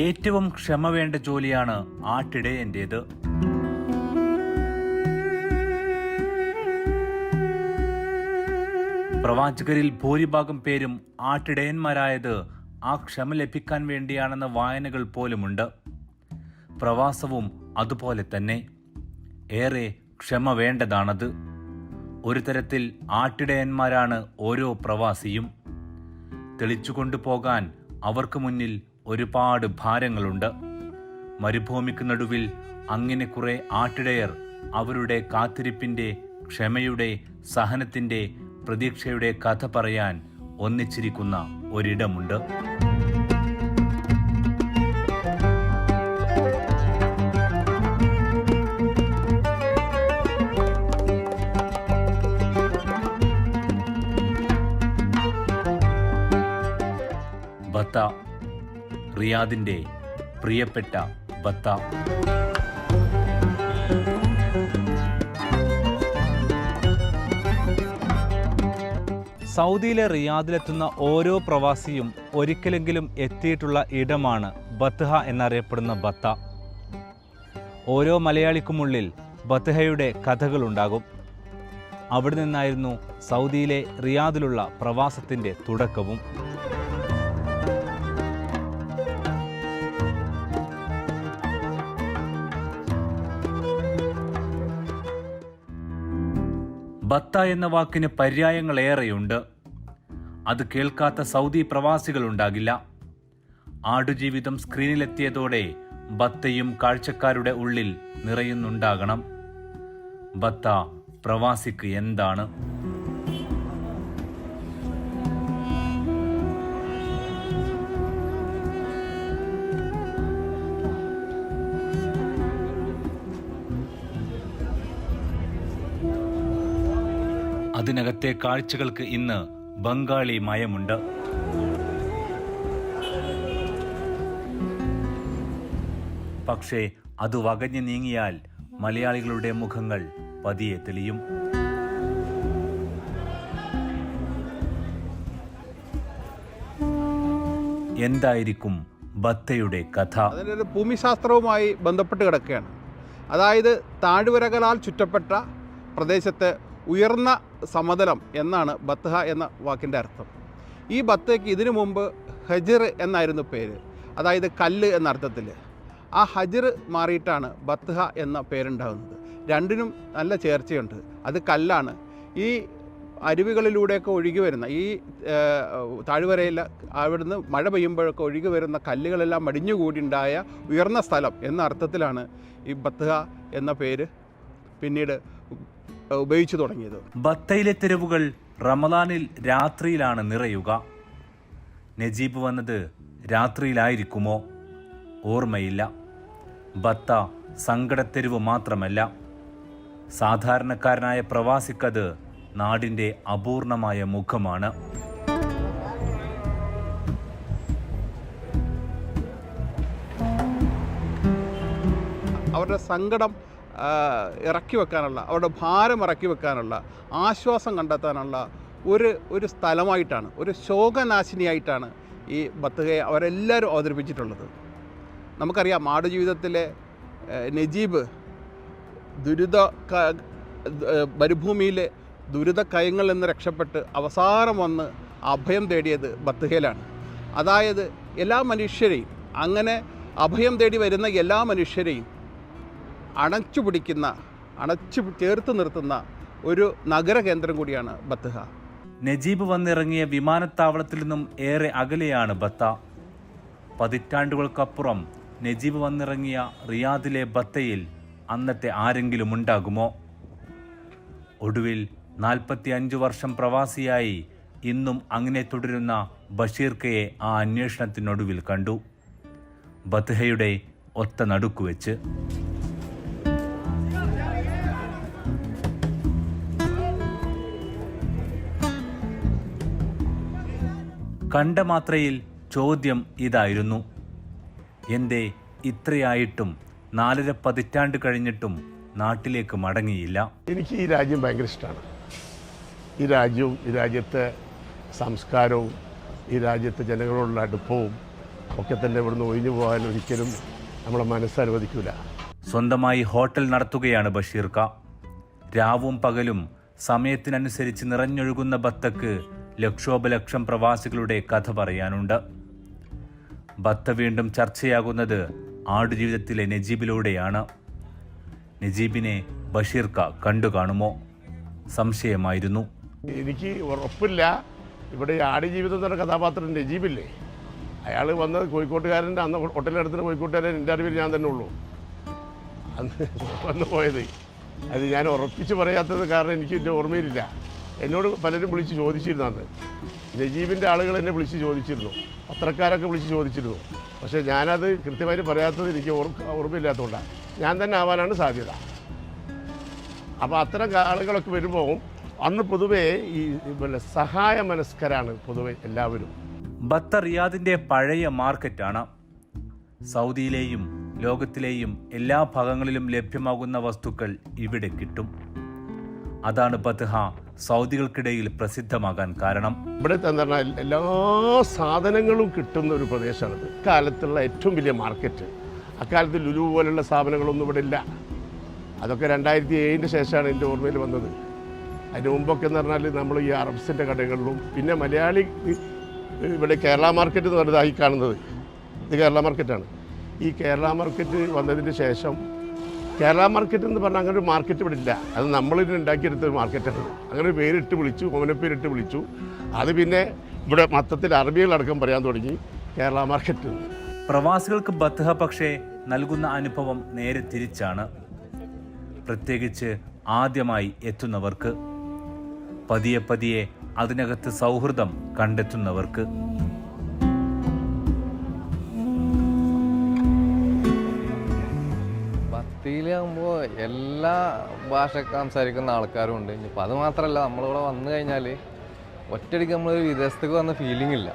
ഏറ്റവും ക്ഷമ വേണ്ട ജോലിയാണ് ആട്ടിടയന്റേത് പ്രവാചകരിൽ ഭൂരിഭാഗം പേരും ആട്ടിടയന്മാരായത് ആ ക്ഷമ ലഭിക്കാൻ വേണ്ടിയാണെന്ന വായനകൾ പോലുമുണ്ട്. പ്രവാസവും അതുപോലെ തന്നെ. ഏറെ ക്ഷമ വേണ്ടതാണത്. ഒരു തരത്തിൽ ആട്ടിടയന്മാരാണ് ഓരോ പ്രവാസിയും. തെളിച്ചുകൊണ്ടു പോകാൻ അവർക്ക് മുന്നിൽ ഒരുപാട് ഭാരങ്ങളുണ്ട്. മരുഭൂമിക്ക് നടുവിൽ അങ്ങനെ കുറെ ആട്ടിടയർ അവരുടെ കാത്തിരിപ്പിന്റെ ക്ഷമയുടെ സഹനത്തിന്റെ പ്രതീക്ഷയുടെ കഥ പറയാൻ ഒന്നിച്ചിരിക്കുന്ന ഒരിടമുണ്ട്. ബത്ത റിയാദിന്റെ പ്രിയപ്പെട്ട ബത്ത. സൗദിയിലെ റിയാദിലെത്തുന്ന ഓരോ പ്രവാസിയും ഒരിക്കലെങ്കിലും എത്തിയിട്ടുള്ള ഇടമാണ് ബത്ത്ഹ എന്നറിയപ്പെടുന്ന ബത്ത. ഓരോ മലയാളിക്കുമുള്ളിൽ ബത്ത്ഹയുടെ കഥകളുണ്ടാകും. അവിടെ നിന്നായിരുന്നു സൗദിയിലെ റിയാദിലുള്ള പ്രവാസത്തിന്റെ തുടക്കവും. ബത്ത എന്ന വാക്കിന് പര്യായങ്ങളേറെയുണ്ട്. അത് കേൾക്കാത്ത സൗദി പ്രവാസികൾ പ്രവാസികളുണ്ടാകില്ല. ആടുജീവിതം സ്ക്രീനിലെത്തിയതോടെ ബത്തയും കാഴ്ചക്കാരുടെ ഉള്ളിൽ നിറയുന്നുണ്ടാകണം. ബത്ത പ്രവാസിക്ക് എന്താണ്? അതിനകത്തെ കാഴ്ചകൾക്ക് ഇന്ന് ബംഗാളി മയമുണ്ട്. പക്ഷേ അത് വകഞ്ഞു നീങ്ങിയാൽ മലയാളികളുടെ മുഖങ്ങൾ പതിയെ തെളിയും. എന്തായിരിക്കും ബത്തയുടെ കഥ? അതിന്റെ ഒരു ഭൂമിശാസ്ത്രവുമായി ബന്ധപ്പെട്ട് കിടക്കുകയാണ്. അതായത് താഴ്വരകളാൽ ചുറ്റപ്പെട്ട പ്രദേശത്തെ ഉയർന്ന സമതലം എന്നാണ് ബത്ത്ഹ എന്ന വാക്കിന്റെ അർത്ഥം. ഈ ബത്തയ്ക്ക് ഇതിനു മുമ്പ് ഹജിർ എന്നായിരുന്നു പേര്. അതായത് കല്ല് എന്ന അർത്ഥത്തിൽ. ആ ഹജിർ മാറിയിട്ടാണ് ബത്ത്ഹ എന്ന പേരുണ്ടാകുന്നത്. രണ്ടിനും നല്ല ചേർച്ചയുണ്ട്. അത് കല്ലാണ്. ഈ അരുവികളിലൂടെയൊക്കെ ഒഴുകി വരുന്ന ഈ താഴ്വരയിൽ അവിടുന്ന് മഴ പെയ്യുമ്പോഴൊക്കെ ഒഴുകി വരുന്ന കല്ലുകളെല്ലാം മടിഞ്ഞുകൂടിയുണ്ടായ ഉയർന്ന സ്ഥലം എന്ന അർത്ഥത്തിലാണ് ഈ ബത്ത്ഹ എന്ന പേര്. പിന്നീട് ഉപയോഗിച്ചു തുടങ്ങിയത്. ബത്തയിലെ തെരുവുകൾ റമദാനിൽ രാത്രിയിലാണ് നിറയുക. നജീബ് വന്നത് രാത്രിയിലായിരിക്കുമോ? ഓർമ്മയില്ല. ബത്ത സങ്കടത്തെരുവ് മാത്രമല്ല. സാധാരണക്കാരനായ പ്രവാസിക്കത് നാടിന്റെ അപൂർണമായ മുഖമാണ്. അവരുടെ സങ്കടം ഇറക്കി വെക്കാനുള്ള അവരുടെ ഭാരം ഇറക്കി വെക്കാനുള്ള ആശ്വാസം കണ്ടെത്താനുള്ള ഒരു ഒരു സ്ഥലമായിട്ടാണ് ഒരു ശോകനാശിനിയായിട്ടാണ് ഈ ബത്തുകയെ അവരെല്ലാവരും അവതരിപ്പിച്ചിട്ടുള്ളത്. നമുക്കറിയാം ആടുജീവിതത്തിലെ ജീവിതത്തിലെ നജീബ് ദുരിത ക- ദുരിത കയങ്ങളിൽ നിന്ന് രക്ഷപ്പെട്ട് അവസാനം വന്ന് അഭയം തേടിയത് ബത്തുകയിലാണ്. അതായത് എല്ലാ മനുഷ്യരെയും അങ്ങനെ അഭയം തേടി വരുന്ന എല്ലാ മനുഷ്യരെയും അണച്ചു പിടിക്കുന്ന അണച്ചു ചേർത്ത് നിർത്തുന്ന ഒരു നഗര കേന്ദ്രം കൂടിയാണ് ബത്തഹ. നജീബ് വന്നിറങ്ങിയ വിമാനത്താവളത്തിൽ നിന്നും ഏറെ അകലെയാണ് ബത്ത. പതിറ്റാണ്ടുകൾക്കപ്പുറം നജീബ് വന്നിറങ്ങിയ റിയാദിലെ ബത്തയിൽ അന്നത്തെ ആരെങ്കിലും ഉണ്ടാകുമോ? ഒടുവിൽ നാൽപ്പത്തി അഞ്ചു വർഷം പ്രവാസിയായി ഇന്നും അങ്ങനെ തുടരുന്ന ബഷീർക്കയെ ആ അന്വേഷണത്തിനൊടുവിൽ കണ്ടു. ബത്തഹയുടെ ഒത്ത നടുക്കുവെച്ച്. കണ്ട മാത്രയിൽ ചോദ്യം ഇതായിരുന്നു. എന്തേ ഇത്രയായിട്ടും നാലര പതിറ്റാണ്ട് കഴിഞ്ഞിട്ടും നാട്ടിലേക്ക് മടങ്ങിയില്ല? എനിക്ക് ഈ രാജ്യം ഭയങ്കര ഇഷ്ടമാണ് ഈ രാജ്യവും ഈ രാജ്യത്തെ സംസ്കാരവും ഈ രാജ്യത്തെ ജനങ്ങളോടുള്ള അടുപ്പവും ഒക്കെ തന്നെ ഇവിടുന്ന് ഒഴിഞ്ഞു പോകാൻ ഒരിക്കലും നമ്മളെ മനസ്സ് അനുവദിക്കില്ല സ്വന്തമായി ഹോട്ടൽ നടത്തുകയാണ് ബഷീർക്ക. രാവും പകലും സമയത്തിനനുസരിച്ച് നിറഞ്ഞൊഴുകുന്ന ബത്തക്ക് ലക്ഷോപലക്ഷം പ്രവാസികളുടെ കഥ പറയാനുണ്ട്. ബത്ത വീണ്ടും ചർച്ചയാകുന്നത് ആടുജീവിതത്തിലെ നജീബിലൂടെയാണ്. നജീബിനെ ബഷീർക്ക കണ്ടു കാണുമോ? സംശയമായിരുന്നു. എനിക്ക് ഉറപ്പില്ല. ഇവിടെ ആടുജീവിതത്തിന്റെ കഥാപാത്രം നജീബില്ലേ? അയാൾ വന്നത് കോഴിക്കോട്ടുകാരന്റെ അന്ന് ഹോട്ടലിനടുത്തിന് കോഴിക്കോട്ടുകാരൻ എന്റെ അറിവിൽ ഞാൻ തന്നെ ഉള്ളൂ. അന്ന് വന്നു പോയത്. അത് ഞാൻ ഉറപ്പിച്ച് പറയാത്തത് കാരണം എനിക്ക് എന്റെ ഓർമ്മയിലില്ല. എന്നോട് പലരും വിളിച്ച് ചോദിച്ചിരുന്നു അന്ന് നജീബിന്റെ ആളുകൾ എന്നെ വിളിച്ച് ചോദിച്ചിരുന്നു. പത്രക്കാരൊക്കെ വിളിച്ച് ചോദിച്ചിരുന്നു. പക്ഷേ ഞാനത് കൃത്യമായിട്ട് പറയാത്തത് എനിക്ക് ഓർമ്മ ഓർമ്മയില്ലാത്തതുകൊണ്ടാണ് ഞാൻ തന്നെ ആവാനാണ് സാധ്യത. അപ്പോൾ അത്തരം ആളുകളൊക്കെ വരുമ്പോൾ അന്ന് പൊതുവേ ഈ പിന്നെ സഹായ മനസ്കരാണ് പൊതുവെ എല്ലാവരും. ബത്ത റിയാദിന്റെ പഴയ മാർക്കറ്റാണ്. സൗദിയിലെയും ലോകത്തിലെയും എല്ലാ ഭാഗങ്ങളിലും ലഭ്യമാകുന്ന വസ്തുക്കൾ ഇവിടെ കിട്ടും. അതാണ് ബത്ഹ സൗദികൾക്കിടയിൽ പ്രസിദ്ധമാകാൻ കാരണം? ഇവിടെ തന്നെ എല്ലാ സാധനങ്ങളും കിട്ടുന്ന ഒരു പ്രദേശമാണിത്. കാലത്തുള്ള ഏറ്റവും വലിയ മാർക്കറ്റ്. അക്കാലത്ത് ലുലു പോലുള്ള സ്ഥാപനങ്ങളൊന്നും ഇവിടെ ഇല്ല. അതൊക്കെ രണ്ടായിരത്തി ഏഴിന്റെ ശേഷമാണ് എന്റെ ഓർമ്മയിൽ വന്നത്. അതിന് മുമ്പൊക്കെ എന്ന് പറഞ്ഞാൽ നമ്മൾ ഈ അറബ്സിന്റെ കടകളിലും പിന്നെ മലയാളി ഇവിടെ കേരള മാർക്കറ്റ് എന്ന് പറഞ്ഞതായി കാണുന്നത്. ഇത് കേരള മാർക്കറ്റാണ്. ഈ കേരള മാർക്കറ്റ് വന്നതിന് ശേഷം കേരള മാർക്കറ്റ് എന്ന് പറഞ്ഞാൽ അങ്ങനെ ഒരു മാർക്കറ്റ് ഇവിടെ ഇല്ല. അത് നമ്മളിതിന് ഉണ്ടാക്കിയെടുത്ത ഒരു മാർക്കറ്റാണ് അങ്ങനെ പേരിട്ട് വിളിച്ചു ഓമന ഓമനപ്പേരിട്ട് വിളിച്ചു. അത് പിന്നെ ഇവിടെ മൊത്തത്തിൽ അറബികളടക്കം പറയാൻ തുടങ്ങി കേരള മാർക്കറ്റ് പ്രവാസികൾക്ക് ബത്തഹ പക്ഷേ നൽകുന്ന അനുഭവം നേരെ തിരിച്ചാണ്. പ്രത്യേകിച്ച് ആദ്യമായി എത്തുന്നവർക്ക്. പതിയെ പതിയെ അതിനകത്ത് സൗഹൃദം കണ്ടെത്തുന്നവർക്ക്. ഭക്തിയിലാകുമ്പോൾ എല്ലാ ഭാഷ സംസാരിക്കുന്ന ആൾക്കാരും ഉണ്ട്. ഇനിയിപ്പോൾ അത് മാത്രമല്ല നമ്മളിവിടെ വന്നു കഴിഞ്ഞാൽ ഒറ്റയടിക്ക് നമ്മൾ വിദേശത്തേക്ക് വന്ന ഫീലിംഗ് ഇല്ല.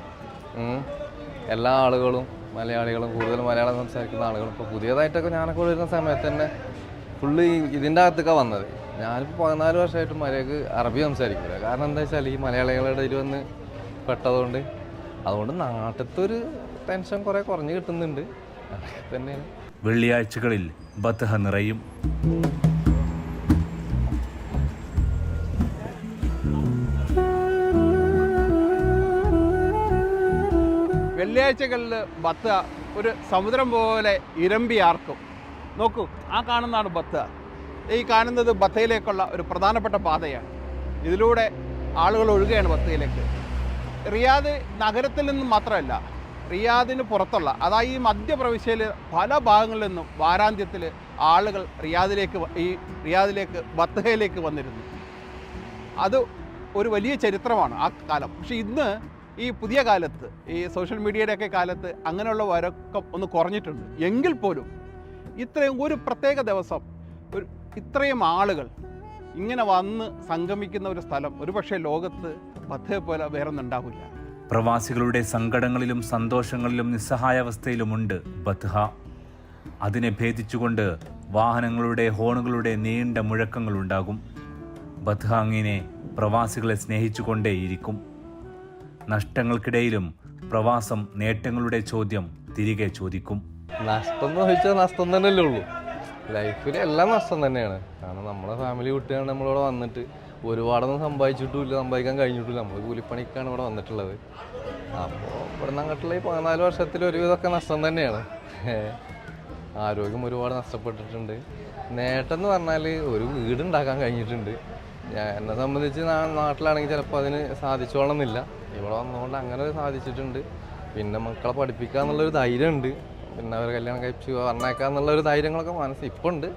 എല്ലാ ആളുകളും മലയാളികളും കൂടുതൽ മലയാളം സംസാരിക്കുന്ന ആളുകളും. ഇപ്പോൾ പുതിയതായിട്ടൊക്കെ ഞാനൊക്കെ വരുന്ന സമയത്ത് തന്നെ ഫുള്ള് ഇതിന്റെ അകത്തൊക്കെ വന്നത്. ഞാനിപ്പോൾ പതിനാല് വർഷമായിട്ട് മലയാൾക്ക് അറബി സംസാരിക്കില്ല കാരണം എന്താ വെച്ചാൽ ഈ മലയാളികളുടെ ഇടയിൽ വന്ന് പെട്ടതുകൊണ്ട്. അതുകൊണ്ട് നാട്ടിലത്തെ ഒരു ടെൻഷൻ കുറേ കുറഞ്ഞ് കിട്ടുന്നുണ്ട്. അതൊക്കെ തന്നെയാണ്. വെള്ളിയാഴ്ചകളിൽ ബത്തഹ നിറയും. വെള്ളിയാഴ്ചകളിൽ ബത്ത ഒരു സമുദ്രം പോലെ ഇരമ്പിയാർക്കും നോക്കൂ ആ കാണുന്നതാണ് ബത്ത ഈ കാണുന്നത് ബത്തയിലേക്കുള്ള ഒരു പ്രധാനപ്പെട്ട പാതയാണ്. ഇതിലൂടെ ആളുകൾ ഒഴുകുകയാണ് ബത്തയിലേക്ക് റിയാദ് നഗരത്തിൽ നിന്നും മാത്രമല്ല റിയാദിന് പുറത്തുള്ള അതായത് ഈ മധ്യപ്രവിശ്യയിൽ പല ഭാഗങ്ങളിൽ നിന്നും വാരാന്ത്യത്തിൽ ആളുകൾ റിയാദിലേക്ക് ഈ റിയാദിലേക്ക് ബത്തഹയിലേക്ക് വന്നിരുന്നു. അത് ഒരു വലിയ ചരിത്രമാണ് ആ കാലം. പക്ഷേ ഇന്ന് ഈ പുതിയ കാലത്ത് ഈ സോഷ്യൽ മീഡിയയുടെയൊക്കെ കാലത്ത് അങ്ങനെയുള്ള വരക്കം ഒന്ന് കുറഞ്ഞിട്ടുണ്ട്. എങ്കിൽ പോലും ഇത്രയും ഒരു പ്രത്യേക ദിവസം ഒരു ഇത്രയും ആളുകൾ ഇങ്ങനെ വന്ന് സംഗമിക്കുന്ന ഒരു സ്ഥലം ഒരുപക്ഷെ ലോകത്ത് പത്തേ പോലെ വേറൊന്നും ഉണ്ടാവില്ല. പ്രവാസികളുടെ സങ്കടങ്ങളിലും സന്തോഷങ്ങളിലും നിസ്സഹായാവസ്ഥയിലുമുണ്ട് ബത്ഹ. അതിനെ ഭേദിച്ചുകൊണ്ട് വാഹനങ്ങളുടെ ഹോണുകളുടെ നീണ്ട മുഴക്കങ്ങളുണ്ടാകും. ബത്ഹ അങ്ങനെ പ്രവാസികളെ സ്നേഹിച്ചുകൊണ്ടേയിരിക്കും. നഷ്ടങ്ങൾക്കിടയിലും പ്രവാസം നേട്ടങ്ങളുടെ ചോദ്യം തിരികെ ചോദിക്കും. നഷ്ടം എന്ന് ചോദിച്ചാൽ നഷ്ടം തന്നെയല്ലേ ഉള്ളൂ. ലൈഫിൽ എല്ലാം നഷ്ടം തന്നെയാണ്. കാരണം നമ്മുടെ ഫാമിലി കുട്ടിയാണ് നമ്മളിവിടെ വന്നിട്ട് ഒരുപാടൊന്നും സമ്പാദിച്ചിട്ടുമില്ല സമ്പാദിക്കാൻ കഴിഞ്ഞിട്ടില്ല നമ്മൾ കൂലിപ്പണിക്കാണ് ഇവിടെ വന്നിട്ടുള്ളത്. അപ്പോൾ ഇവിടെ നിന്ന് അങ്ങോട്ടുള്ള ഈ പതിനാല് വർഷത്തിൽ ഒരുവിധമൊക്കെ നഷ്ടം തന്നെയാണ്. ആരോഗ്യം ഒരുപാട് നഷ്ടപ്പെട്ടിട്ടുണ്ട്. നേട്ടം എന്ന് പറഞ്ഞാൽ ഒരു വീട് ഉണ്ടാക്കാൻ കഴിഞ്ഞിട്ടുണ്ട് എന്നെ സംബന്ധിച്ച് ഞാൻ നാട്ടിലാണെങ്കിൽ ചിലപ്പോൾ അതിന് സാധിച്ചോളണം എന്നില്ല ഇവിടെ വന്നുകൊണ്ട് അങ്ങനെ ഒരു സാധിച്ചിട്ടുണ്ട്. പിന്നെ മക്കളെ പഠിപ്പിക്കുക എന്നുള്ളൊരു ധൈര്യമുണ്ട് പിന്നെ അവർ കല്യാണം കഴിച്ചു പറഞ്ഞേക്കുക എന്നുള്ളൊരു ധൈര്യങ്ങളൊക്കെ മനസ്സിൽ ഇപ്പോൾ ഉണ്ട്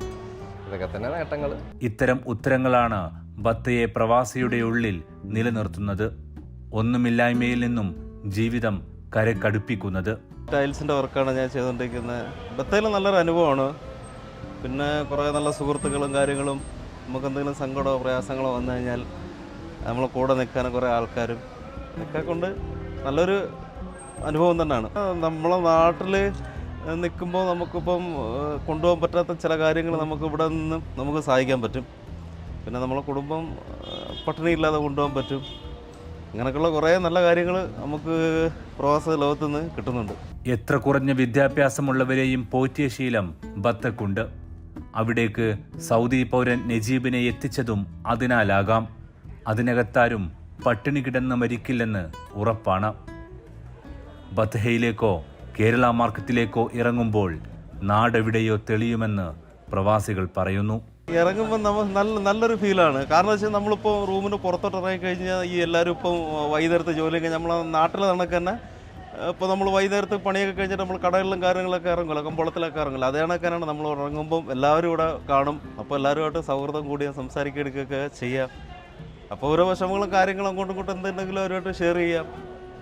ഇതൊക്കെ തന്നെ നേട്ടങ്ങൾ ഇത്തരം ഉത്തരങ്ങളാണ് ബത്തയെ പ്രവാസിയുടെ ഉള്ളിൽ നിലനിർത്തുന്നത് ഒന്നുമില്ലായ്മയിൽ നിന്നും ജീവിതം കരക്കടുപ്പിക്കുന്നത് ടൈൽസിന്റെ വർക്കാണ് ഞാൻ ചെയ്തുകൊണ്ടിരിക്കുന്നത്. ബത്തയിൽ നല്ലൊരു അനുഭവമാണ്. പിന്നെ കുറേ നല്ല സുഹൃത്തുക്കളും കാര്യങ്ങളും നമുക്ക് എന്തെങ്കിലും സങ്കടമോ പ്രയാസങ്ങളോ വന്നു കഴിഞ്ഞാൽ നമ്മൾ കൂടെ നിൽക്കാൻ കുറേ ആൾക്കാരും ഒക്കെ കൊണ്ട് നല്ലൊരു അനുഭവം തന്നെയാണ്. നമ്മളെ നാട്ടിൽ നിൽക്കുമ്പോൾ നമുക്കിപ്പം കൊണ്ടുപോകാൻ പറ്റാത്ത ചില കാര്യങ്ങൾ നമുക്ക് ഇവിടെ നിന്ന് നമുക്ക് സഹായിക്കാൻ പറ്റും. പിന്നെ നമ്മളെ കുടുംബം പട്ടിണി ഇല്ലാതെ കൊണ്ടുപോകാൻ പറ്റും. അങ്ങനെയൊക്കെയുള്ള കുറേ നല്ല കാര്യങ്ങൾ നമുക്ക് പ്രവാസ ലോകത്ത് നിന്ന് കിട്ടുന്നുണ്ട്. എത്ര കുറഞ്ഞ വിദ്യാഭ്യാസമുള്ളവരെയും പോറ്റിയ ശീലം ബത്തക്കുണ്ട്. അവിടേക്ക് സൗദി പൗരൻ നജീബിനെ എത്തിച്ചതും അതിനാലാകാം. അതിനകത്താരും പട്ടിണി കിടന്ന് മരിക്കില്ലെന്ന് ഉറപ്പാണ്. ബത്തഹയിലേക്കോ കേരള മാർക്കറ്റിലേക്കോ ഇറങ്ങുമ്പോൾ നാടെവിടെയോ തെളിയുമെന്ന് പ്രവാസികൾ പറയുന്നു. ഇറങ്ങുമ്പോൾ നമ്മൾ നല്ല നല്ലൊരു ഫീലാണ്. കാരണം വെച്ചാൽ നമ്മളിപ്പോൾ റൂമിന് പുറത്തോട്ട് ഇറങ്ങി കഴിഞ്ഞാൽ ഈ എല്ലാവരും ഇപ്പം വൈകുന്നേരത്തെ ജോലി കഴിഞ്ഞാൽ നമ്മളെ നാട്ടിലെ കണക്ക് തന്നെ ഇപ്പോൾ നമ്മൾ വൈകുന്നേരത്ത് പണിയൊക്കെ കഴിഞ്ഞിട്ട് നമ്മൾ കടകളിലും കാര്യങ്ങളൊക്കെ ഇറങ്ങുമല്ലോ കമ്പോളത്തിലൊക്കെ ഇറങ്ങില്ല അതേ കണക്കാനാണ് നമ്മൾ ഇറങ്ങുമ്പം എല്ലാവരും ഇവിടെ കാണും. അപ്പോൾ എല്ലാവരുമായിട്ട് സൗഹൃദം കൂടിയ സംസാരിക്കുകയൊക്കെ ചെയ്യാം. അപ്പോൾ ഓരോ വിഷമങ്ങളും കാര്യങ്ങളും അങ്ങോട്ടും ഇങ്ങോട്ടും എന്തുണ്ടെങ്കിലും അവരുമായിട്ട് ഷെയർ ചെയ്യാം.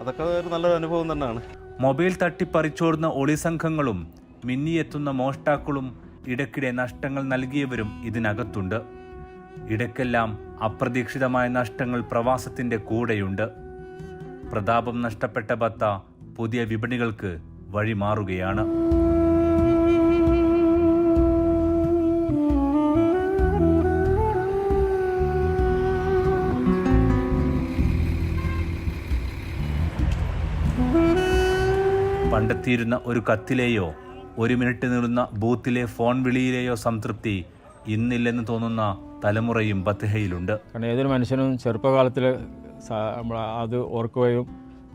അതൊക്കെ ഒരു നല്ലൊരു അനുഭവം തന്നെയാണ്. മൊബൈൽ തട്ടിപ്പറിച്ചോടുന്ന ഒളിസംഘങ്ങളും മിന്നിയെത്തുന്ന മോഷ്ടാക്കളും ഇടയ്ക്കിടെ നഷ്ടങ്ങൾ നൽകിയവരും ഇതിനകത്തുണ്ട്. ഇടയ്ക്കെല്ലാം അപ്രതീക്ഷിതമായ നഷ്ടങ്ങൾ പ്രവാസത്തിന്റെ കൂടെയുണ്ട്. പ്രതാപം നഷ്ടപ്പെട്ട ബത്ത പുതിയ വിപണികൾക്ക് വഴിമാറുകയാണ് പണ്ടെത്തിയിരുന്ന ഒരു കത്തിലെയോ ഒരു മിനിറ്റ് നീളുന്ന ബൂത്തിലെ ഫോൺ വിളിയിലെയോ സംതൃപ്തി ഇന്നില്ലെന്ന് തോന്നുന്ന തലമുറയും ബത്തഹയിലുണ്ട് കാരണം ഏതൊരു മനുഷ്യനും ചെറുപ്പകാലത്തിൽ അത് ഓർക്കുകയും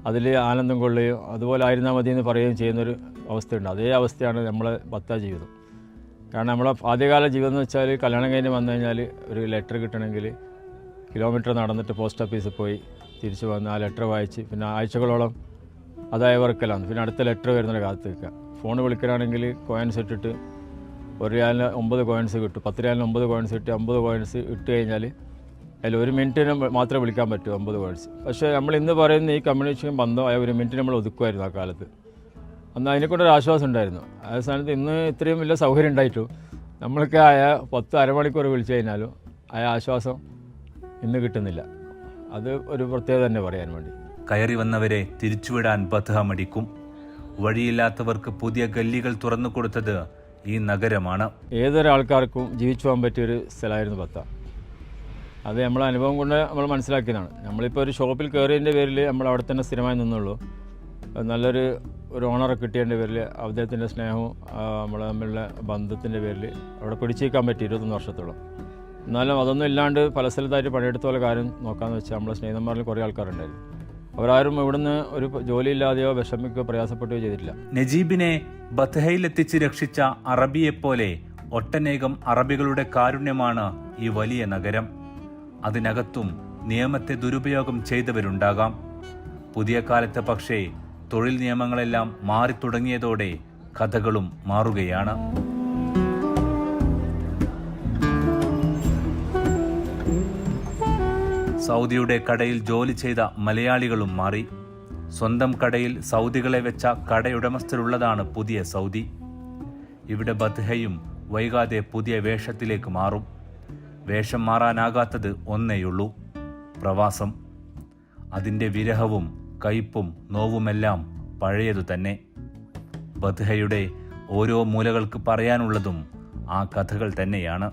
അതിൽ ആനന്ദം കൊള്ളുകയും അതുപോലെ ആയിരുന്നാൽ മതി എന്ന് പറയുകയും ചെയ്യുന്നൊരു അവസ്ഥയുണ്ട്. അതേ അവസ്ഥയാണ് നമ്മളെ ബത്ത ജീവിതം. കാരണം നമ്മളെ ആദ്യകാല ജീവിതം എന്ന് വെച്ചാൽ കല്യാണം കഴിഞ്ഞ് വന്നു കഴിഞ്ഞാൽ ഒരു ലെറ്റർ കിട്ടണമെങ്കിൽ കിലോമീറ്റർ നടന്നിട്ട് പോസ്റ്റ് ഓഫീസിൽ പോയി തിരിച്ചു വന്ന് ആ ലെറ്റർ വായിച്ച് പിന്നെ ആഴ്ചകളോളം അതായ വർക്കലാണ് പിന്നെ അടുത്ത ലെറ്റർ വരുന്നൊരു കാത്തു നിൽക്കുക. ഫോൺ വിളിക്കാനാണെങ്കിൽ കോയിൻസ് ഇട്ടിട്ട് ഒരു രാലിന് ഒമ്പത് കോയിൻസ് കിട്ടും. പത്ത് രാലിന് ഒമ്പത് കോയിൻസ് ഇട്ട് അമ്പത് കോയിൻസ് ഇട്ട് കഴിഞ്ഞാൽ അതിൽ ഒരു മിനിറ്റിന് മാത്രമേ വിളിക്കാൻ പറ്റൂ ഒമ്പത് കോയിൻസ് പക്ഷേ നമ്മൾ ഇന്ന് പറയുന്ന ഈ കമ്മ്യൂണിക്കേഷൻ ബന്ധം ആ ഒരു മിനിറ്റ് നമ്മൾ ഒതുക്കുമായിരുന്നു ആ കാലത്ത്. അന്ന് അതിനെക്കൊണ്ടൊരു ആശ്വാസം ഉണ്ടായിരുന്നു. ആ സ്ഥാനത്ത് ഇന്ന് ഇത്രയും വലിയ സൗകര്യം ഉണ്ടായിട്ടു. നമ്മൾക്ക് ആയ പത്ത് അരമണിക്കൂർ വിളിച്ചു കഴിഞ്ഞാലും ആ ആശ്വാസം ഇന്ന് കിട്ടുന്നില്ല. അത് ഒരു പ്രത്യേകത തന്നെ പറയാൻ വേണ്ടി. കയറി വന്നവരെ തിരിച്ചുവിടാൻ ബദ്ധമടിക്കും. മടിക്കും വഴിയില്ലാത്തവർക്ക് പുതിയ ഗല്ലികൾ തുറന്നു കൊടുത്തത് ഈ നഗരമാണ്. ഏതൊരാൾക്കാർക്കും ജീവിച്ചു പോകാൻ പറ്റിയൊരു സ്ഥലമായിരുന്നു പത്ത അത് നമ്മളെ അനുഭവം കൊണ്ട് നമ്മൾ മനസ്സിലാക്കിയതാണ്. നമ്മളിപ്പോൾ ഒരു ഷോപ്പിൽ കയറിയതിന്റെ പേരിൽ നമ്മൾ അവിടെ തന്നെ സ്ഥിരമായി നിന്നുള്ളൂ. നല്ലൊരു ഒരു ഓണറെ കിട്ടിയതിന്റെ പേരിൽ അദ്ദേഹത്തിന്റെ സ്നേഹവും നമ്മൾ തമ്മിലുള്ള ബന്ധത്തിന്റെ പേരിൽ അവിടെ പിടിച്ചേക്കാൻ പറ്റി ഇരുപത്തൊന്ന് വർഷത്തോളം. എന്നാലും അതൊന്നും ഇല്ലാണ്ട് പല സ്ഥലത്തായിട്ട് പണിയെടുത്ത പോലെ കാര്യം നോക്കാമെന്ന് വെച്ചാൽ നമ്മളെ സ്നേഹിതന്മാരിൽ കുറേ ആൾക്കാരുണ്ടായിരുന്നു. അവരാരും ഇവിടുന്ന് ഒരു ജോലിയില്ലാതെയോ വിഷമിക്കുകയോ പ്രയാസപ്പെട്ടോ ചെയ്തിട്ടില്ല. നജീബിനെ ബത്തഹയിലെത്തിച്ച് രക്ഷിച്ച അറബിയെപ്പോലെ ഒട്ടനേകം അറബികളുടെ കാരുണ്യമാണ് ഈ വലിയ നഗരം. അതിനകത്തും നിയമത്തെ ദുരുപയോഗം ചെയ്തവരുണ്ടാകാം. പുതിയ കാലത്ത് പക്ഷേ തൊഴിൽ നിയമങ്ങളെല്ലാം മാറിത്തുടങ്ങിയതോടെ കഥകളും മാറുകയാണ്. സൗദിയുടെ കടയിൽ ജോലി ചെയ്ത മലയാളികളും മാറി. സ്വന്തം കടയിൽ സൗദികളെ വെച്ച കടയുടമസ്ഥരുള്ളതാണ് പുതിയ സൗദി. ഇവിടെ ബദ്ഹയും വൈകാതെ പുതിയ വേഷത്തിലേക്ക് മാറും. വേഷം മാറാനാകാത്തത് ഒന്നേയുള്ളൂ പ്രവാസം. അതിന്റെ വിരഹവും കയ്പും നോവുമെല്ലാം പഴയതു തന്നെ. ബദ്ഹയുടെ ഓരോ മൂലകൾക്ക് പറയാനുള്ളതും ആ കഥകൾ തന്നെയാണ്.